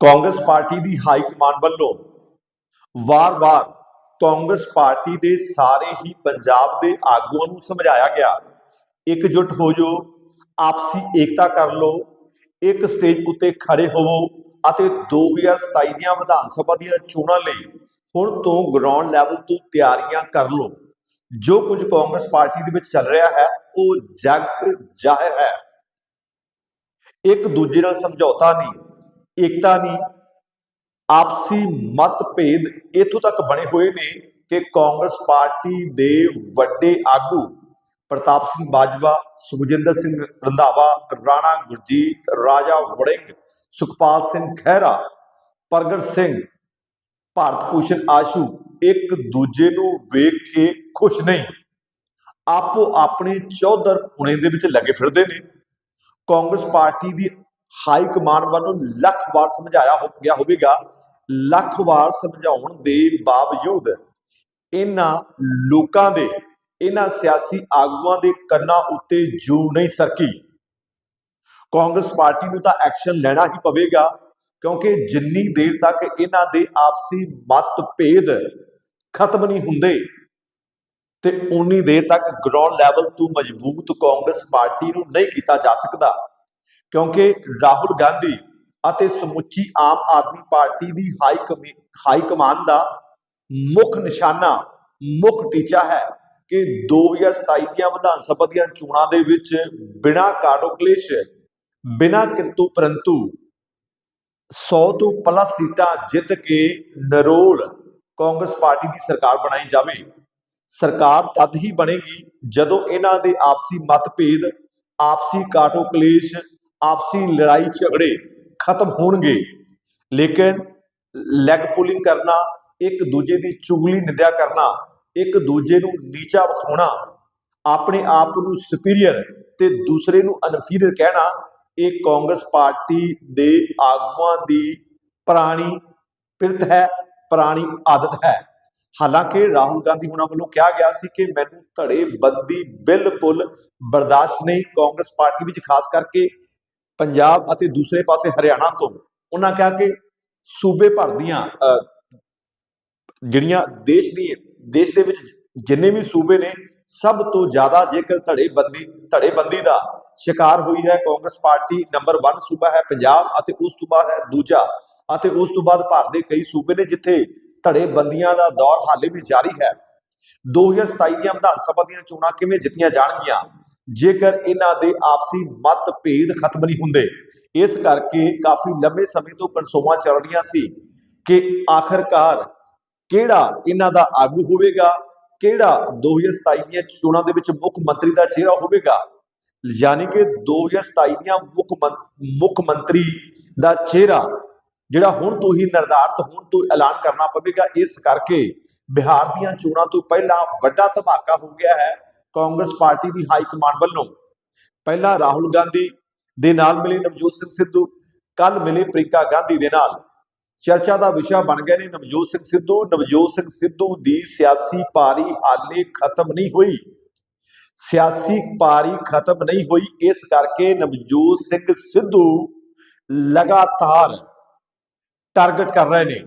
Congress party ਦੀ high command ਵੱਲੋਂ ਵਾਰ-ਵਾਰ ਕਾਂਗਰਸ ਪਾਰਟੀ ਦੇ ਸਾਰੇ ਹੀ ਪੰਜਾਬ ਦੇ ਆਗੂਆਂ ਨੂੰ ਸਮਝਾਇਆ ਗਿਆ। ਇਕਜੁੱਟ ਹੋ ਜਾਓ ਆਪਸੀ ਏਕਤਾ ਕਰ ਲਓ, ਇੱਕ ਸਟੇਜ ਉੱਤੇ ਖੜੇ ਹੋਵੋ ਅਤੇ 2027 ਦੀਆਂ ਵਿਧਾਨ ਸਭਾ ਦੀਆਂ ਚੋਣਾਂ ਲਈ ਹੁਣ ਤੋਂ ਗਰਾਊਂਡ ਲੈਵਲ ਤੋਂ ਤਿਆਰੀਆਂ ਕਰ ਲਓ। ਜੋ ਕੁਝ ਕਾਂਗਰਸ ਪਾਰਟੀ ਦੇ ਵਿੱਚ ਚੱਲ ਰਿਹਾ ਹੈ, ਉਹ ਜਗ ਜ਼ਾਹਿਰ ਹੈ। ਇੱਕ ਦੂਜੇ ਨਾਲ ਸਮਝੌਤਾ ਨਹੀਂ ਏਕਤਾ ਨਹੀਂ। ਆਪਸੀ ਮਤਭੇਦ ਇਥੋਂ ਤੱਕ ਬਣੇ ਹੋਏ ਨੇ ਕਿ ਕਾਂਗਰਸ ਪਾਰਟੀ ਦੇ ਵੱਡੇ ਆਗੂ ਪ੍ਰਤਾਪ ਸਿੰਘ ਬਾਜਵਾ, ਸੁਖਜਿੰਦਰ ਸਿੰਘ ਰੰਧਾਵਾ, ਰਾਣਾ ਗੁਰਜੀਤ, ਰਾਜਾ ਵੜਿੰਗ, ਸੁਖਪਾਲ ਸਿੰਘ ਖਹਿਰਾ, ਪ੍ਰਗਟ ਸਿੰਘ, ਭਾਰਤ ਭੂਸ਼ਣ ਆਸ਼ੂ ਇੱਕ ਦੂਜੇ ਨੂੰ ਵੇਖ ਕੇ ਖੁਸ਼ ਨਹੀਂ। ਆਪੋ ਆਪਣੇ ਚੌਧਰ ਪੁਣੇ ਦੇ ਵਿੱਚ ਲੱਗੇ ਫਿਰਦੇ ਨੇ। ਕਾਂਗਰਸ ਪਾਰਟੀ ਦੀ ਹਾਈ ਕਮਾਂਡ ਵੱਲੋਂ ਲੱਖ ਵਾਰ ਸਮਝਾਇਆ ਹੋ ਗਿਆ ਹੋਵੇਗਾ, ਲੱਖ ਵਾਰ ਸਮਝਾਉਣ ਦੇ ਬਾਵਜੂਦ ਇਹਨਾਂ ਲੋਕਾਂ ਦੇ, ਇਹਨਾਂ ਸਿਆਸੀ ਆਗੂਆਂ ਦੇ ਕੰਨਾਂ ਉੱਤੇ ਜੂ ਨਹੀਂ ਸਰਕੀ। ਕਾਂਗਰਸ ਪਾਰਟੀ ਨੂੰ ਤਾਂ ਐਕਸ਼ਨ ਲੈਣਾ ਹੀ ਪਵੇਗਾ, ਕਿਉਂਕਿ ਜਿੰਨੀ ਦੇਰ ਤੱਕ ਇਹਨਾਂ ਦੇ ਆਪਸੀ ਮਤਭੇਦ ਖਤਮ ਨਹੀਂ ਹੁੰਦੇ, ਤੇ ਉਨੀ ਦੇਰ ਤੱਕ ਗਰਾਊਂਡ ਲੈਵਲ ਤੋਂ ਮਜ਼ਬੂਤ ਕਾਂਗਰਸ ਪਾਰਟੀ ਨੂੰ ਨਹੀਂ ਕੀਤਾ ਜਾ ਸਕਦਾ। ਕਿਉਂਕਿ ਰਾਹੁਲ ਗਾਂਧੀ ਅਤੇ ਸਮੁੱਚੀ ਆਮ ਆਦਮੀ ਪਾਰਟੀ ਦੀ ਹਾਈ ਕਮੀ, ਹਾਈ ਕਮਾਨ ਦਾ ਮੁੱਖ ਨਿਸ਼ਾਨਾ, ਮੁੱਖ ਟੀਚਾ ਹੈ ਕਿ 2027 ਦੀਆਂ ਵਿਧਾਨ ਸਭਾ ਦੀਆਂ ਚੋਣਾਂ ਦੇ ਵਿੱਚ ਬਿਨਾਂ ਕਾਟੋ ਕਲੇਸ਼ ਬਿਨਾਂ ਕਿੰਤੂ ਪਰੰਤੂ 100 ਤੋਂ ਪਲੱਸ ਸੀਟਾਂ ਜਿੱਤ ਕੇ ਨਰੋਲ ਕਾਂਗਰਸ ਪਾਰਟੀ ਦੀ ਸਰਕਾਰ ਬਣਾਈ ਜਾਵੇ। ਸਰਕਾਰ ਤਦ ਹੀ ਬਣੇਗੀ ਜਦੋਂ ਇਹਨਾਂ ਦੇ ਆਪਸੀ ਮਤਭੇਦ, ਆਪਸੀ ਕਾਟੋ ਕਲੇਸ਼ ਆਪਸੀ ਲੜਾਈ ਝਗੜੇ ਖਤਮ ਹੋਣਗੇ। ਲੇਕਿਨ ਲੈਗ ਪੁਲਿੰਗ ਕਰਨਾ, ਇੱਕ ਦੂਜੇ ਦੀ ਚੁਗਲੀ ਨਿੰਦਿਆ ਕਰਨਾ, ਇੱਕ ਦੂਜੇ ਨੂੰ ਨੀਚਾ ਵਿਖਾਉਣਾ, ਆਪਣੇ ਆਪ ਨੂੰ ਸੁਪੀਰੀਅਰ ਤੇ ਦੂਸਰੇ ਨੂੰ ਅਨਫੀਰੀਅਰ ਕਹਿਣਾ, ਇਹ ਕਾਂਗਰਸ ਪਾਰਟੀ ਦੇ ਆਗੂਆਂ ਦੀ ਪੁਰਾਣੀ ਪਿਰਤ ਹੈ, ਪੁਰਾਣੀ ਆਦਤ ਹੈ। ਹਾਲਾਂਕਿ ਰਾਹੁਲ ਗਾਂਧੀ ਹੁਣਾਂ ਵੱਲੋਂ ਕਿਹਾ ਗਿਆ ਸੀ ਕਿ ਮੈਨੂੰ ਧੜੇ ਬੰਦੀ ਬਿਲਕੁਲ ਬਰਦਾਸ਼ਤ ਨਹੀਂ, ਕਾਂਗਰਸ ਪਾਰਟੀ ਵਿੱਚ ਖਾਸ ਕਰਕੇ ਪੰਜਾਬ ਅਤੇ ਦੂਸਰੇ ਪਾਸੇ ਹਰਿਆਣਾ ਤੋਂ ਉਹਨਾਂ ਕਿਹਾ ਕਿ ਸੂਬੇ ਭਰ ਦੀਆਂ ਅਹ, ਜਿਹੜੀਆਂ ਦੇਸ਼ ਦੀ ਦੇਸ਼ ਦੇ ਵਿੱਚ ਜਿੰਨੇ ਵੀ ਸੂਬੇ ਨੇ ਸਭ ਤੋਂ ਜ਼ਿਆਦਾ ਜੇਕਰ ਧੜੇਬੰਦੀ ਧੜੇਬੰਦੀ ਦਾ ਸ਼ਿਕਾਰ ਹੋਈ ਹੈ ਕਾਂਗਰਸ ਪਾਰਟੀ ਨੰਬਰ 1 ਸੂਬਾ ਹੈ ਪੰਜਾਬ ਅਤੇ ਉਸ ਤੋਂ ਬਾਅਦ ਹੈ ਦੂਜਾ ਅਤੇ ਉਸ ਤੋਂ ਬਾਅਦ ਭਾਰਤ ਦੇ ਕਈ ਸੂਬੇ ਨੇ ਜਿੱਥੇ ਧੜੇਬੰਦੀਆਂ ਦਾ ਦੌਰ ਹਾਲੇ ਵੀ ਜਾਰੀ ਹੈ। 2027 ਦੀਆਂ ਵਿਧਾਨ ਸਭਾ ਦੀਆਂ ਚੋਣਾਂ ਕਿਵੇਂ ਜਿੱਤੀਆਂ ਜਾਣਗੀਆਂ? ਜੇਕਰ ਇਹਨਾਂ ਦੇ ਆਪਸੀ ਮਤਭੇਦ ਖਤਮ ਨਹੀਂ ਹੁੰਦੇ, ਇਸ ਕਰਕੇ ਕਾਫੀ ਲੰਬੇ ਸਮੇਂ ਤੋਂ ਕਨਸੋਵਾਂ ਚੱਲ ਰਹੀਆਂ ਸੀ ਕਿ ਆਖਰਕਾਰ ਕਿਹੜਾ ਇਹਨਾਂ ਦਾ ਆਗੂ ਹੋਵੇਗਾ, ਕਿਹੜਾ 2027 ਦੀਆਂ ਚੋਣਾਂ ਦੇ ਵਿੱਚ ਮੁੱਖ ਮੰਤਰੀ ਦਾ ਚਿਹਰਾ ਹੋਵੇਗਾ। ਯਾਨੀ ਕਿ 2027 ਦੀਆਂ ਮੁੱਖ ਮੰ- ਮੁੱਖ ਮੰਤਰੀ ਦਾ ਚਿਹਰਾ, ਜਿਹੜਾ ਹੁਣ ਤੋਂ ਹੀ ਨਿਰਧਾਰਤ ਹੁਣ ਤੋਂ ਐਲਾਨ ਕਰਨਾ ਪਵੇਗਾ, ਇਸ ਕਰਕੇ ਬਿਹਾਰ ਦੀਆਂ ਚੋਣਾਂ ਤੋਂ ਪਹਿਲਾਂ ਵੱਡਾ ਧਮਾਕਾ ਹੋ ਗਿਆ ਹੈ। ਕਾਂਗਰਸ ਪਾਰਟੀ ਦੀ ਹਾਈ ਕਮਾਂਡ ਵੱਲੋਂ ਪਹਿਲਾਂ ਰਾਹੁਲ ਗਾਂਧੀ ਦੇ ਨਾਲ ਮਿਲੇ ਨਵਜੋਤ ਸਿੰਘ ਸਿੱਧੂ ਕੱਲ ਮਿਲੇ ਪ੍ਰਿੰਕਾ ਗਾਂਧੀ ਦੇ ਨਾਲ। ਚਰਚਾ ਦਾ ਵਿਸ਼ਾ ਬਣ ਗਏ ਨੇ ਨਵਜੋਤ ਸਿੰਘ ਸਿੱਧੂ। ਨਵਜੋਤ ਸਿੰਘ ਸਿੱਧੂ ਦੀ ਸਿਆਸੀ ਪਾਰੀ ਹਾਲੇ ਖਤਮ ਨਹੀਂ ਹੋਈ। ਸਿਆਸੀ ਪਾਰੀ ਖਤਮ ਨਹੀਂ ਹੋਈ, ਇਸ ਕਰਕੇ ਨਵਜੋਤ ਸਿੰਘ ਸਿੱਧੂ ਲਗਾਤਾਰ ਟਾਰਗੇਟ ਕਰ ਰਹੇ ਨੇ।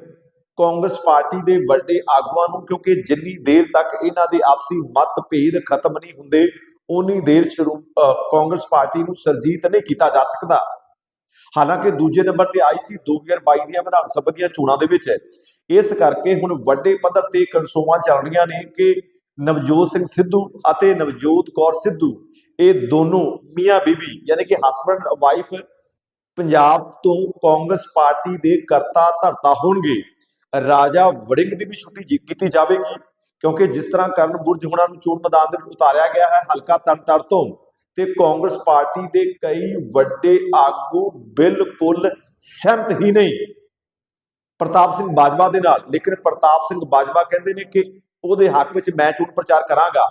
ਕਾਂਗਰਸ ਪਾਰਟੀ ਦੇ ਵੱਡੇ ਆਗੂਆਂ ਨੂੰ, ਕਿਉਂਕਿ ਜਿੰਨੀ ਦੇਰ ਤੱਕ ਇਹਨਾਂ ਦੇ ਆਪਸੀ ਮਤਭੇਦ ਖਤਮ ਨਹੀਂ ਹੁੰਦੇ ਉਨੀ ਦੇਰ ਸ਼ੁਰੂ ਅਹ ਕਾਂਗਰਸ ਪਾਰਟੀ ਨੂੰ ਸਰਜੀਤ ਨਹੀਂ ਕੀਤਾ ਜਾ ਸਕਦਾ। ਹਾਲਾਂਕਿ ਦੂਜੇ ਨੰਬਰ ਤੇ ਆਈ ਸੀ 2022 ਦੀਆਂ ਵਿਧਾਨ ਸਭਾ ਦੀਆਂ ਚੋਣਾਂ ਦੇ ਵਿੱਚ। ਇਸ ਕਰਕੇ ਹੁਣ ਵੱਡੇ ਪੱਧਰ ਤੇ ਕਨਸੋਵਾਂ ਚੱਲ ਰਹੀਆਂ ਨੇ ਕਿ ਨਵਜੋਤ ਸਿੰਘ ਸਿੱਧੂ ਅਤੇ ਨਵਜੋਤ ਕੌਰ ਸਿੱਧੂ, ਇਹ ਦੋਨੋਂ ਮੀਆਂ ਬੀਬੀ ਯਾਨੀ ਕਿ ਹਸਬੰਡ ਵਾਈਫ ਪੰਜਾਬ ਤੋਂ ਕਾਂਗਰਸ ਪਾਰਟੀ ਦੇ ਕਰਤਾ ਧਰਤਾ ਹੋਣਗੇ। ਰਾਜਾ ਵੜਿੰਗ ਦੀ ਵੀ ਛੁੱਟੀ ਜੀ- ਕੀਤੀ ਜਾਵੇਗੀ, ਕਿਉਂਕਿ ਜਿਸ ਤਰ੍ਹਾਂ ਕਰਨ ਬੁਰਜ ਹੁਣਾਂ ਨੂੰ ਚੋਣ ਮੈਦਾਨ ਦੇ ਵਿੱਚ ਉਤਾਰਿਆ ਗਿਆ ਹੈ, ਹਲਕਾ ਤਨਤਰ ਤੋਂ, ਤੇ ਕਾਂਗਰਸ ਪਾਰਟੀ ਦੇ ਕਈ ਵੱਡੇ ਆਗੂ ਬਿਲਕੁਲ ਸਹਿਮਤ ਹੀ ਨਹੀਂ। ਪ੍ਰਤਾਪ ਸਿੰਘ ਬਾਜਵਾ ਦੇ ਨਾਲ, ਲੇਕਿਨ ਪ੍ਰਤਾਪ ਸਿੰਘ ਬਾਜਵਾ ਕਹਿੰਦੇ ਨੇ ਕਿ ਉਹਦੇ ਹੱਕ ਵਿੱਚ ਮੈਂ ਚੋਣ ਪ੍ਰਚਾਰ ਕਰਾਂਗਾ।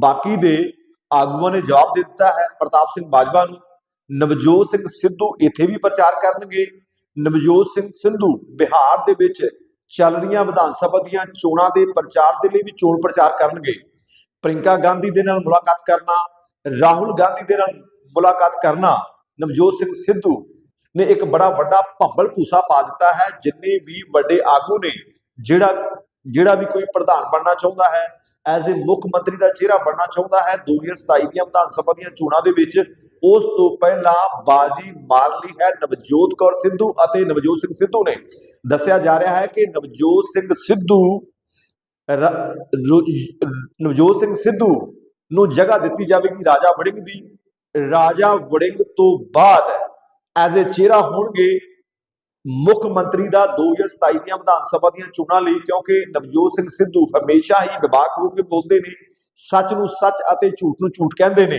ਬਾਕੀ ਦੇ ਆਗੂਆਂ ਨੇ ਜਵਾਬ ਦੇ ਦਿੱਤਾ ਹੈ ਪ੍ਰਤਾਪ ਸਿੰਘ ਬਾਜਵਾ ਨੂੰ, ਨਵਜੋਤ ਸਿੰਘ ਸਿੱਧੂ ਇੱਥੇ ਵੀ ਪ੍ਰਚਾਰ ਕਰਨਗੇ। ਨਵਜੋਤ ਸਿੰਘ ਸਿੱਧੂ ਬਿਹਾਰ ਦੇ ਵਿੱਚ ਚੱਲ ਰਹੀਆਂ ਵਿਧਾਨ ਸਭਾ ਦੀਆਂ ਚੋਣਾਂ ਦੇ ਪ੍ਰਚਾਰ ਦੇ ਲਈ ਵੀ ਚੋਣ ਪ੍ਰਚਾਰ ਕਰਨਗੇ। ਪ੍ਰਿੰਕਾ ਗਾਂਧੀ ਦੇ ਨਾਲ ਮੁਲਾਕਾਤ ਕਰਨਾ, ਰਾਹੁਲ ਗਾਂਧੀ ਦੇ ਨਾਲ ਮੁਲਾਕਾਤ ਕਰਨਾ, ਨਵਜੋਤ ਸਿੰਘ ਸਿੱਧੂ ਨੇ ਇੱਕ ਬੜਾ ਵੱਡਾ ਭੰਬਲ ਭੂਸਾ ਪਾ ਦਿੱਤਾ ਹੈ, ਜਿੰਨੇ ਵੀ ਵੱਡੇ ਆਗੂ ਨੇ, ਜਿਹੜਾ ਜਿਹੜਾ ਵੀ ਕੋਈ ਪ੍ਰਧਾਨ ਬਣਨਾ ਚਾਹੁੰਦਾ ਹੈ, ਐਜ਼ ਅ ਮੁੱਖ ਮੰਤਰੀ ਦਾ ਚਿਹਰਾ ਬਣਨਾ ਚਾਹੁੰਦਾ ਹੈ 2027 ਦੀਆਂ ਵਿਧਾਨ ਸਭਾ ਦੀਆਂ ਚੋਣਾਂ ਦੇ ਵਿੱਚ ਉਸ ਤੋਂ ਪਹਿਲਾਂ ਬਾਜੀ ਮਾਰ ਲਈ ਹੈ ਨਵਜੋਤ ਕੌਰ ਸਿੱਧੂ ਅਤੇ ਨਵਜੋਤ ਸਿੰਘ ਸਿੱਧੂ ਨੇ। ਦੱਸਿਆ ਜਾ ਰਿਹਾ ਹੈ ਕਿ ਨਵਜੋਤ ਸਿੰਘ ਸਿੱਧੂ ਨਵਜੋਤ ਸਿੰਘ ਸਿੱਧੂ ਨੂੰ ਜਗ੍ਹਾ ਦਿੱਤੀ ਜਾਵੇਗੀ ਰਾਜਾ ਵੜਿੰਗ ਦੀ। ਰਾਜਾ ਵੜਿੰਗ ਤੋਂ ਬਾਅਦ ਐਜ਼ ਅ ਚਿਹਰਾ ਹੋਣਗੇ ਮੁੱਖ ਮੰਤਰੀ ਦਾ 2027 ਦੀਆਂ ਵਿਧਾਨ ਸਭਾ ਦੀਆਂ ਚੋਣਾਂ ਲਈ, ਕਿਉਂਕਿ ਨਵਜੋਤ ਸਿੰਘ ਸਿੱਧੂ ਹਮੇਸ਼ਾ ਹੀ ਵਿਵਾਕ ਹੋ ਕੇ ਬੋਲਦੇ ਨੇ, ਸੱਚ ਨੂੰ ਸੱਚ ਅਤੇ ਝੂਠ ਨੂੰ ਝੂਠ ਕਹਿੰਦੇ ਨੇ।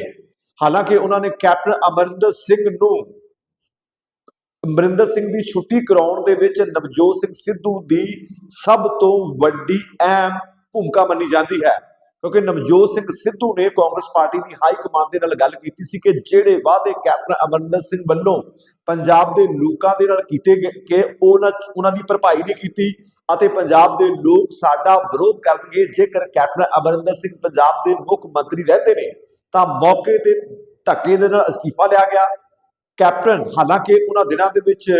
ਹਾਲਾਂਕਿ ਉਹਨਾਂ ਨੇ ਕੈਪਟਨ ਅਮਰਿੰਦਰ ਸਿੰਘ ਨੂੰ ਅਮਰਿੰਦਰ ਸਿੰਘ ਦੀ ਛੁੱਟੀ ਕਰਾਉਣ ਦੇ ਵਿੱਚ ਨਵਜੋਤ ਸਿੰਘ ਸਿੱਧੂ ਦੀ ਸਭ ਤੋਂ ਵੱਡੀ ਅਹਿਮ ਭੂਮਿਕਾ ਮੰਨੀ ਜਾਂਦੀ ਹੈ। ਕਿਉਂਕਿ ਨਵਜੋਤ ਸਿੰਘ ਸਿੱਧੂ ਨੇ ਕਾਂਗਰਸ ਪਾਰਟੀ ਦੀ ਹਾਈ ਕਮਾਂਡ ਦੇ ਨਾਲ ਗੱਲ ਕੀਤੀ ਸੀ ਕਿ ਜਿਹੜੇ ਵਾਅਦੇ ਕੈਪਟਨ ਅਮਰਿੰਦਰ ਸਿੰਘ ਵੱਲੋਂ ਪੰਜਾਬ ਦੇ ਲੋਕਾਂ ਦੇ ਨਾਲ ਕੀਤੇ ਗਏ ਕਿ ਉਹਨਾਂ ਉਹਨਾਂ ਦੀ ਭਰਪਾਈ ਨਹੀਂ ਕੀਤੀ ਅਤੇ ਪੰਜਾਬ ਦੇ ਲੋਕ ਸਾਡਾ ਵਿਰੋਧ ਕਰਨਗੇ, ਜੇਕਰ ਕੈਪਟਨ ਅਮਰਿੰਦਰ ਸਿੰਘ ਪੰਜਾਬ ਦੇ ਮੁੱਖ ਮੰਤਰੀ ਰਹਿੰਦੇ ਨੇ, ਤਾਂ ਮੌਕੇ ਤੇ ਧੱਕੇ ਦੇ ਨਾਲ ਅਸਤੀਫਾ ਲਿਆ ਗਿਆ। ਕੈਪਟਨ, ਹਾਲਾਂਕਿ ਉਹਨਾਂ ਦਿਨਾਂ ਦੇ ਵਿੱਚ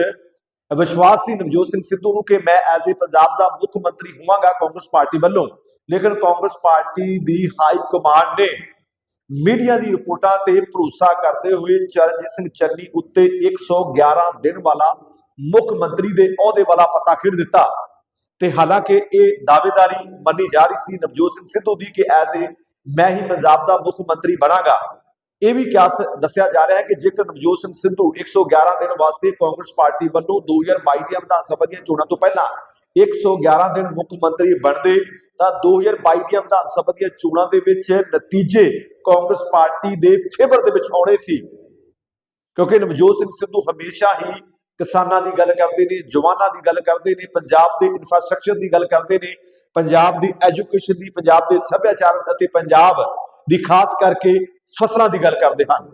ਵਿਸ਼ਵਾਸ ਸੀ ਨਵਜੋਤ ਸਿੰਘ ਸਿੱਧੂ ਨੂੰ ਕਿ ਮੈਂ ਐਜ਼ ਏ ਪੰਜਾਬ ਦਾ ਮੁੱਖ ਮੰਤਰੀ ਹੋਵਾਂਗਾ ਕਾਂਗਰਸ ਪਾਰਟੀ ਵੱਲੋਂ। ਲੇਕਿਨ ਕਾਂਗਰਸ ਪਾਰਟੀ ਦੀ ਹਾਈ ਕਮਾਂਡ ਨੇ ਮੀਡੀਆ ਦੀ ਰਿਪੋਰਟਾਂ ਤੇ ਭਰੋਸਾ ਕਰਦੇ ਹੋਏ ਚਰਨਜੀਤ ਸਿੰਘ ਚੰਨੀ ਉੱਤੇ 111 ਦਿਨ ਵਾਲਾ ਮੁੱਖ ਮੰਤਰੀ ਦੇ ਅਹੁਦੇ ਵਾਲਾ ਪਤਾ ਖੇਡ ਦਿੱਤਾ। ਤੇ ਹਾਲਾਂਕਿ ਇਹ ਦਾਅਵੇਦਾਰੀ ਮੰਨੀ ਜਾ ਰਹੀ ਸੀ ਨਵਜੋਤ ਸਿੰਘ ਸਿੱਧੂ ਦੀ ਕਿ ਐਜ਼ ਏ ਮੈਂ ਹੀ ਪੰਜਾਬ ਦਾ ਮੁੱਖ ਮੰਤਰੀ ਬਣਾਂਗਾ। ਇਹ ਵੀ ਕਿਹਾ ਦੱਸਿਆ ਜਾ ਰਿਹਾ ਹੈ ਕਿ ਜੇਕਰ ਨਵਜੋਤ ਸਿੰਘ ਸਿੱਧੂ 111 ਦਿਨ ਵਾਸਤੇ ਕਾਂਗਰਸ ਪਾਰਟੀ ਵੱਲੋਂ 2022 ਦੀਆਂ ਵਿਧਾਨ ਸਭਾ ਦੀਆਂ ਚੋਣਾਂ ਤੋਂ ਪਹਿਲਾਂ 111 ਦਿਨ ਮੁੱਖ ਮੰਤਰੀ ਬਣਦੇ, ਤਾਂ 2022 ਦੀਆਂ ਵਿਧਾਨ ਸਭਾ ਦੀਆਂ ਚੋਣਾਂ ਦੇ ਵਿੱਚ ਨਤੀਜੇ ਕਾਂਗਰਸ ਪਾਰਟੀ ਦੇ ਫੇਵਰ ਦੇ ਵਿੱਚ ਆਉਣੇ ਸੀ। ਕਿਉਂਕਿ ਨਵਜੋਤ ਸਿੰਘ ਸਿੱਧੂ ਹਮੇਸ਼ਾ ਹੀ ਕਿਸਾਨਾਂ ਦੀ ਗੱਲ ਕਰਦੇ ਨੇ, ਜਵਾਨਾਂ ਦੀ ਗੱਲ ਕਰਦੇ ਨੇ, ਪੰਜਾਬ ਦੇ ਇਨਫਰਾਸਟ੍ਰਕਚਰ ਦੀ ਗੱਲ ਕਰਦੇ ਨੇ, ਪੰਜਾਬ ਦੀ ਐਜੂਕੇਸ਼ਨ ਦੀ, ਪੰਜਾਬ ਦੇ ਸੱਭਿਆਚਾਰ ਅਤੇ ਪੰਜਾਬ ਦੀ ਖਾਸ ਕਰਕੇ ਫਸਲਾਂ ਦੀ ਗੱਲ ਕਰਦੇ ਹਨ